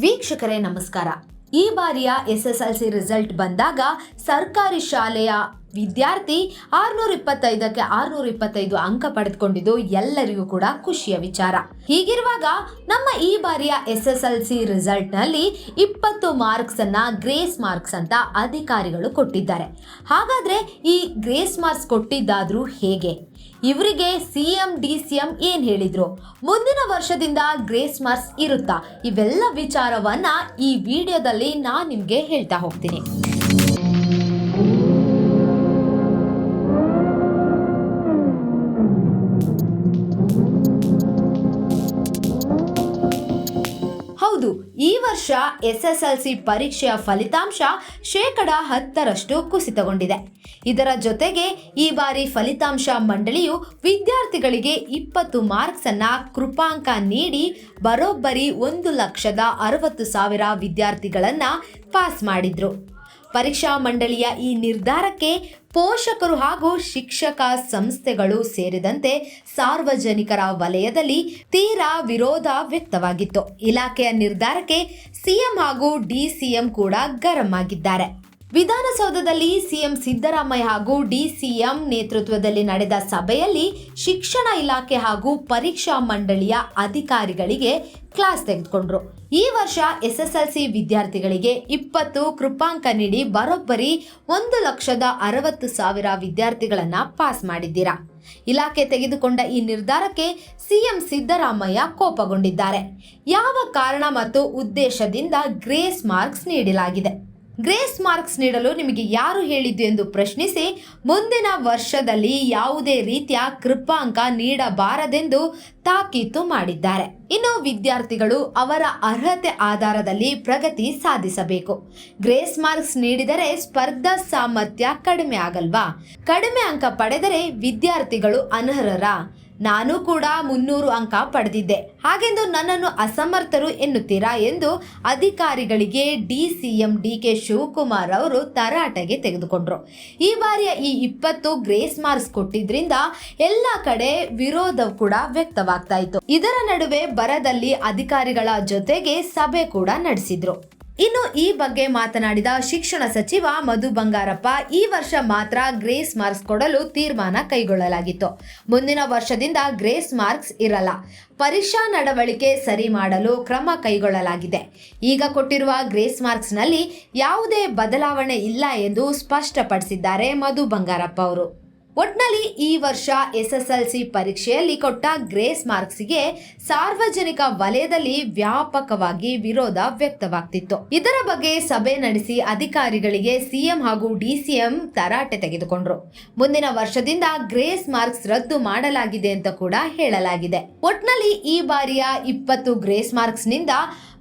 ವೀಕ್ಷಕರೇ ನಮಸ್ಕಾರ. ಈ ಬಾರಿಯ ಎಸ್ ರಿಸಲ್ಟ್ ಬಂದಾಗ ಸರ್ಕಾರಿ ಶಾಲೆಯ ವಿದ್ಯಾರ್ಥಿ ಆರ್ನೂರ ಇಪ್ಪತ್ತೈದಕ್ಕೆ ಆರ್ನೂರ ಇಪ್ಪತ್ತೈದು ಅಂಕ ಪಡೆದುಕೊಂಡಿದ್ದು ಎಲ್ಲರಿಗೂ ಕೂಡ ಖುಷಿಯ ವಿಚಾರ. ಹೀಗಿರುವಾಗ ನಮ್ಮ ಈ ಬಾರಿಯ ಎಸ್ ಎಸ್ ಎಲ್ ಸಿ ರಿಸಲ್ಟ್ನಲ್ಲಿ ಇಪ್ಪತ್ತು ಮಾರ್ಕ್ಸ್ ಅನ್ನ ಗ್ರೇಸ್ ಮಾರ್ಕ್ಸ್ ಅಂತ ಅಧಿಕಾರಿಗಳು ಕೊಟ್ಟಿದ್ದಾರೆ. ಹಾಗಾದ್ರೆ ಈ ಗ್ರೇಸ್ ಮಾರ್ಕ್ಸ್ ಕೊಟ್ಟಿದ್ದಾದ್ರೂ ಹೇಗೆ? ಇವರಿಗೆ C M D C M ಏನ್ ಹೇಳಿದ್ರು? ಮುಂದಿನ ವರ್ಷದಿಂದ ಗ್ರೇಸ್ ಮಾರ್ಕ್ಸ್ ಇರುತ್ತಾ? ಇವೆಲ್ಲ ವಿಚಾರವನ್ನ ಈ ವಿಡಿಯೋದಲ್ಲಿ ನಾನು ನಿಮ್ಗೆ ಹೇಳ್ತಾ ಹೋಗ್ತೀನಿ. ಹೌದು, ಈ ವರ್ಷ ಎಸ್ ಎಸ್ ಎಲ್ ಸಿ ಪರೀಕ್ಷೆಯ ಫಲಿತಾಂಶ ಶೇಕಡ ಹತ್ತರಷ್ಟು ಕುಸಿತಗೊಂಡಿದೆ. ಇದರ ಜೊತೆಗೆ ಈ ಬಾರಿ ಫಲಿತಾಂಶ ಮಂಡಳಿಯು ವಿದ್ಯಾರ್ಥಿಗಳಿಗೆ ಇಪ್ಪತ್ತು ಮಾರ್ಕ್ಸ್ ಅನ್ನ ಕೃಪಾಂಕ ನೀಡಿ ಬರೋಬ್ಬರಿ ಒಂದು ಲಕ್ಷದ ಅರವತ್ತು ಸಾವಿರ ವಿದ್ಯಾರ್ಥಿಗಳನ್ನ ಪಾಸ್ ಮಾಡಿದ್ರು. ಪರೀಕ್ಷಾ ಮಂಡಳಿಯ ಈ ನಿರ್ಧಾರಕ್ಕೆ ಪೋಷಕರು ಹಾಗೂ ಶಿಕ್ಷಕ ಸಂಸ್ಥೆಗಳು ಸೇರಿದಂತೆ ಸಾರ್ವಜನಿಕರ ವಲಯದಲ್ಲಿ ತೀರಾ ವಿರೋಧ ವ್ಯಕ್ತವಾಗಿತ್ತು. ಇಲಾಖೆಯ ನಿರ್ಧಾರಕ್ಕೆ ಸಿಎಂ ಹಾಗೂ ಡಿಸಿಎಂ ಕೂಡ ಗರಂ ಆಗಿದ್ದಾರೆ. ವಿಧಾನಸೌಧದಲ್ಲಿ ಸಿಎಂ ಸಿದ್ದರಾಮಯ್ಯ ಹಾಗೂ ಡಿಸಿಎಂ ನೇತೃತ್ವದಲ್ಲಿ ನಡೆದ ಸಭೆಯಲ್ಲಿ ಶಿಕ್ಷಣ ಇಲಾಖೆ ಹಾಗೂ ಪರೀಕ್ಷಾ ಮಂಡಳಿಯ ಅಧಿಕಾರಿಗಳಿಗೆ ಕ್ಲಾಸ್ ತೆಗೆದುಕೊಂಡ್ರು. ಈ ವರ್ಷ ಎಸ್ ಎಸ್ ಎಲ್ ಸಿ ವಿದ್ಯಾರ್ಥಿಗಳಿಗೆ ಇಪ್ಪತ್ತು ಕೃಪಾಂಕ ನೀಡಿ ಬರೋಬ್ಬರಿ ಒಂದು ಲಕ್ಷದ ಅರವತ್ತು ಸಾವಿರ ವಿದ್ಯಾರ್ಥಿಗಳನ್ನು ಪಾಸ್ ಮಾಡಿದ್ದೀರಾ? ಇಲಾಖೆ ತೆಗೆದುಕೊಂಡ ಈ ನಿರ್ಧಾರಕ್ಕೆ ಸಿಎಂ ಸಿದ್ದರಾಮಯ್ಯ ಕೋಪಗೊಂಡಿದ್ದಾರೆ. ಯಾವ ಕಾರಣ ಮತ್ತು ಉದ್ದೇಶದಿಂದ ಗ್ರೇಸ್ ಮಾರ್ಕ್ಸ್ ನೀಡಲಾಗಿದೆ? ಗ್ರೇಸ್ ಮಾರ್ಕ್ಸ್ ನೀಡಲು ನಿಮಗೆ ಯಾರು ಹೇಳಿದ್ದು ಎಂದು ಪ್ರಶ್ನಿಸಿ, ಮುಂದಿನ ವರ್ಷದಲ್ಲಿ ಯಾವುದೇ ರೀತಿಯ ಕೃಪಾಂಕ ನೀಡಬಾರದೆಂದು ತಾಕೀತು ಮಾಡಿದ್ದಾರೆ. ಇನ್ನು ವಿದ್ಯಾರ್ಥಿಗಳು ಅವರ ಅರ್ಹತೆ ಆಧಾರದಲ್ಲಿ ಪ್ರಗತಿ ಸಾಧಿಸಬೇಕು. ಗ್ರೇಸ್ ಮಾರ್ಕ್ಸ್ ನೀಡಿದರೆ ಸ್ಪರ್ಧಾ ಸಾಮರ್ಥ್ಯ ಕಡಿಮೆ ಆಗಲ್ವಾ? ಕಡಿಮೆ ಅಂಕ ಪಡೆದರೆ ವಿದ್ಯಾರ್ಥಿಗಳು ಅನರ್ಹರ? ನಾನು ಕೂಡ ಮುನ್ನೂರು ಅಂಕ ಪಡೆದಿದ್ದೆ. ಹಾಗೆಂದು ನನ್ನನ್ನು ಅಸಮರ್ಥರು ಎನ್ನುತ್ತೀರಾ ಎಂದು ಅಧಿಕಾರಿಗಳಿಗೆ ಡಿಸಿಎಂ ಡಿ ಕೆ ಶಿವಕುಮಾರ್ ಅವರು ತರಾಟೆಗೆ ತೆಗೆದುಕೊಂಡ್ರು. ಈ ಬಾರಿಯ ಈ ಇಪ್ಪತ್ತು ಗ್ರೇಸ್ ಮಾರ್ಕ್ಸ್ ಕೊಟ್ಟಿದ್ರಿಂದ ಎಲ್ಲ ಕಡೆ ವಿರೋಧ ಕೂಡ ವ್ಯಕ್ತವಾಗ್ತಾ ಇತ್ತು. ಇದರ ನಡುವೆ ಬರದಲ್ಲಿ ಅಧಿಕಾರಿಗಳ ಜೊತೆಗೆ ಸಭೆ ಕೂಡ ನಡೆಸಿದ್ರು. ಇನ್ನು ಈ ಬಗ್ಗೆ ಮಾತನಾಡಿದ ಶಿಕ್ಷಣ ಸಚಿವ ಮಧು ಬಂಗಾರಪ್ಪ, ಈ ವರ್ಷ ಮಾತ್ರ ಗ್ರೇಸ್ ಮಾರ್ಕ್ಸ್ ಕೊಡಲು ತೀರ್ಮಾನ ಕೈಗೊಳ್ಳಲಾಗಿತ್ತು. ಮುಂದಿನ ವರ್ಷದಿಂದ ಗ್ರೇಸ್ ಮಾರ್ಕ್ಸ್ ಇರಲ್ಲ. ಪರೀಕ್ಷಾ ನಡವಳಿಕೆ ಸರಿ ಮಾಡಲು ಕ್ರಮ ಕೈಗೊಳ್ಳಲಾಗಿದೆ. ಈಗ ಕೊಟ್ಟಿರುವ ಗ್ರೇಸ್ ಮಾರ್ಕ್ಸ್ನಲ್ಲಿ ಯಾವುದೇ ಬದಲಾವಣೆ ಇಲ್ಲ ಎಂದು ಸ್ಪಷ್ಟಪಡಿಸಿದ್ದಾರೆ ಮಧು ಬಂಗಾರಪ್ಪ ಅವರು. ಒಟ್ನಲ್ಲಿ ಈ ವರ್ಷ ಎಸ್ಎಸ್ಎಲ್ಸಿ ಪರೀಕ್ಷೆಯಲ್ಲಿ ಕೊಟ್ಟ ಗ್ರೇಸ್ ಮಾರ್ಕ್ಸ್ಗೆ ಸಾರ್ವಜನಿಕ ವಲಯದಲ್ಲಿ ವ್ಯಾಪಕವಾಗಿ ವಿರೋಧ ವ್ಯಕ್ತವಾಗ್ತಿತ್ತು. ಇದರ ಬಗ್ಗೆ ಸಭೆ ನಡೆಸಿ ಅಧಿಕಾರಿಗಳಿಗೆ ಸಿಎಂ ಹಾಗೂ ಡಿಸಿಎಂ ತರಾಟೆ ತೆಗೆದುಕೊಂಡ್ರು. ಮುಂದಿನ ವರ್ಷದಿಂದ ಗ್ರೇಸ್ ಮಾರ್ಕ್ಸ್ ರದ್ದು ಮಾಡಲಾಗಿದೆ ಅಂತ ಕೂಡ ಹೇಳಲಾಗಿದೆ. ಒಟ್ನಲ್ಲಿ ಈ ಬಾರಿಯ ಇಪ್ಪತ್ತು ಗ್ರೇಸ್ ಮಾರ್ಕ್ಸ್ನಿಂದ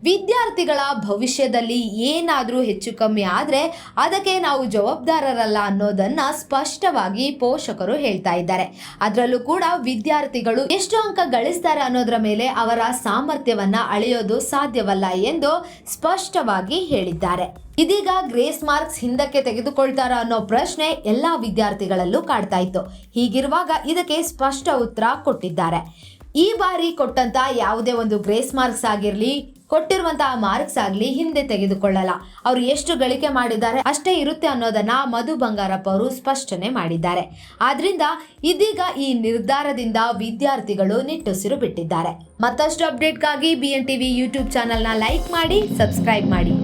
ವಿದ್ಯಾರ್ಥಿಗಳ ಭವಿಷ್ಯದಲ್ಲಿ ಏನಾದರೂ ಹೆಚ್ಚು ಕಮ್ಮಿ ಆದರೆ ಅದಕ್ಕೆ ನಾವು ಜವಾಬ್ದಾರರಲ್ಲ ಅನ್ನೋದನ್ನು ಸ್ಪಷ್ಟವಾಗಿ ಪೋಷಕರು ಹೇಳ್ತಾ ಇದ್ದಾರೆ. ಅದರಲ್ಲೂ ಕೂಡ ವಿದ್ಯಾರ್ಥಿಗಳು ಎಷ್ಟು ಅಂಕ ಗಳಿಸ್ತಾರೆ ಅನ್ನೋದರ ಮೇಲೆ ಅವರ ಸಾಮರ್ಥ್ಯವನ್ನ ಅಳೆಯೋದು ಸಾಧ್ಯವಲ್ಲ ಎಂದು ಸ್ಪಷ್ಟವಾಗಿ ಹೇಳಿದ್ದಾರೆ. ಇದೀಗ ಗ್ರೇಸ್ ಮಾರ್ಕ್ಸ್ ಹಿಂದಕ್ಕೆ ತೆಗೆದುಕೊಳ್ತಾರ ಅನ್ನೋ ಪ್ರಶ್ನೆ ಎಲ್ಲಾ ವಿದ್ಯಾರ್ಥಿಗಳಲ್ಲೂ ಕಾಡ್ತಾ ಇತ್ತು. ಹೀಗಿರುವಾಗ ಇದಕ್ಕೆ ಸ್ಪಷ್ಟ ಉತ್ತರ ಕೊಟ್ಟಿದ್ದಾರೆ. ಈ ಬಾರಿ ಕೊಟ್ಟಂತ ಯಾವುದೇ ಒಂದು ಗ್ರೇಸ್ ಮಾರ್ಕ್ಸ್ ಆಗಿರಲಿ ಕೊಟ್ಟಿರುವಂತಹ ಮಾರ್ಕ್ಸ್ ಆಗಲಿ ಹಿಂದೆ ತೆಗೆದುಕೊಳ್ಳಲ್ಲ. ಅವರು ಎಷ್ಟು ಗಳಿಕೆ ಮಾಡಿದ್ದಾರೆ, ಅಷ್ಟೇ ಇರುತ್ತೆ ಅನ್ನೋದನ್ನ ಮಧು ಬಂಗಾರಪ್ಪ ಅವರು ಸ್ಪಷ್ಟನೆ ಮಾಡಿದ್ದಾರೆ. ಆದ್ರಿಂದ ಇದೀಗ ಈ ನಿರ್ಧಾರದಿಂದ ವಿದ್ಯಾರ್ಥಿಗಳು ನಿಟ್ಟುಸಿರು ಬಿಟ್ಟಿದ್ದಾರೆ. ಮತ್ತಷ್ಟು ಅಪ್ಡೇಟ್ಗಾಗಿ ಬಿ ಎನ್ ಟಿವಿ ಯೂಟ್ಯೂಬ್ ಚಾನೆಲ್ನ ಲೈಕ್ ಮಾಡಿ ಸಬ್ಸ್ಕ್ರೈಬ್ ಮಾಡಿ.